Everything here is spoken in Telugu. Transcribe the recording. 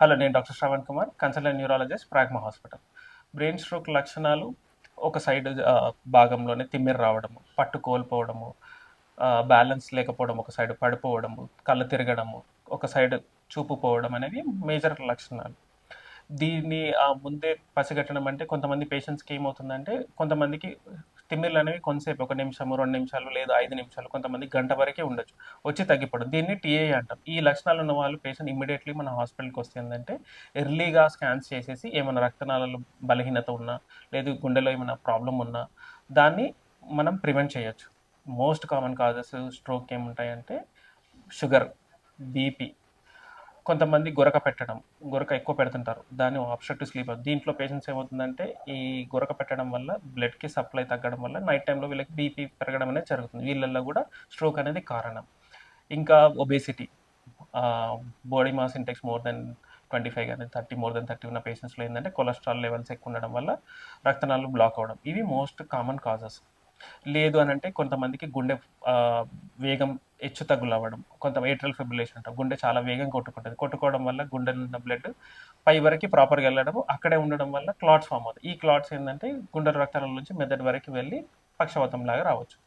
హలో నేను doctor Shravan Kumar consultant neurologist Pragma hospital. Brain stroke లక్షణాలు ఒక సైడ్ భాగంలోనే తిమ్మిరి రావడము పట్టు కోల్పోవడము బ్యాలెన్స్ లేకపోవడం ఒక సైడ్ పడిపోవడము కళ్ళు తిరగడము ఒక సైడ్ చూపు పోవడం అనేవి మేజర్ లక్షణాలు. దీన్ని ముందే పసిగట్టడం అంటే కొంతమంది పేషెంట్స్కి ఏమవుతుందంటే కొంతమందికి తిమ్మిర్లు అనేవి కొంతసేపు ఒక నిమిషము రెండు నిమిషాలు లేదా ఐదు నిమిషాలు కొంతమంది గంట వరకే ఉండొచ్చు. వచ్చి తగ్గిపోవడం. దీన్ని టీఏ అంటాం ఈ లక్షణాలు ఉన్న వాళ్ళు పేషెంట్ ఇమ్మీడియట్లీ మన హాస్పిటల్కి వస్తే ఏంటంటే ఎర్లీగా స్కాన్స్ చేసేసి ఏమైనా రక్తనాళాలు బలహీనత ఉన్నా లేదు గుండెలో ఏమైనా ప్రాబ్లం ఉన్నా దాన్ని మనం ప్రివెంట్ చేయొచ్చు. మోస్ట్ కామన్ కాజెస్ స్ట్రోక్ ఏముంటాయంటే షుగర్ బీపీ కొంతమంది గొరక పెట్టడం గొరక ఎక్కువ పెడుతుంటారు. దాన్ని ఆబ్స్ట్రక్టివ్ స్లీప్ దీంట్లో పేషెంట్స్ ఏమవుతుందంటే ఈ గొరక పెట్టడం వల్ల బ్లడ్కి సప్లై తగ్గడం వల్ల నైట్ టైంలో వీళ్ళకి బీపీ పెరగడం అనేది జరుగుతుంది. వీళ్ళల్లో కూడా స్ట్రోక్ అనేది కారణం. ఇంకా obesity body mass index more than twenty five కానీ థర్టీ మోర్ దెన్ థర్టీ ఉన్న పేషెంట్స్లో ఏంటంటే కొలెస్ట్రాల్ లెవెల్స్ ఎక్కువ ఉండడం వల్ల రక్తనాళాలు బ్లాక్ అవ్వడం ఇవి మోస్ట్ కామన్ కాజెస్ లేదు అని అంటే కొంతమందికి గుండె వేగం హెచ్చు తగ్గులు అవ్వడం కొంత ఏట్రల్ ఫిబ్రిలేషన్ అంటాం. గుండె చాలా వేగం కొట్టుకుంటుంది. కొట్టుకోవడం వల్ల గుండె ఉన్న బ్లడ్ పై వరకు ప్రాపర్గా వెళ్ళడం అక్కడే ఉండడం వల్ల క్లాట్స్ ఫామ్ అవుతాయి. ఈ క్లాట్స్ ఏంటంటే గుండె రక్తాల నుంచి మెదడు వరకు వెళ్ళి పక్షవాతం లాగా రావచ్చు.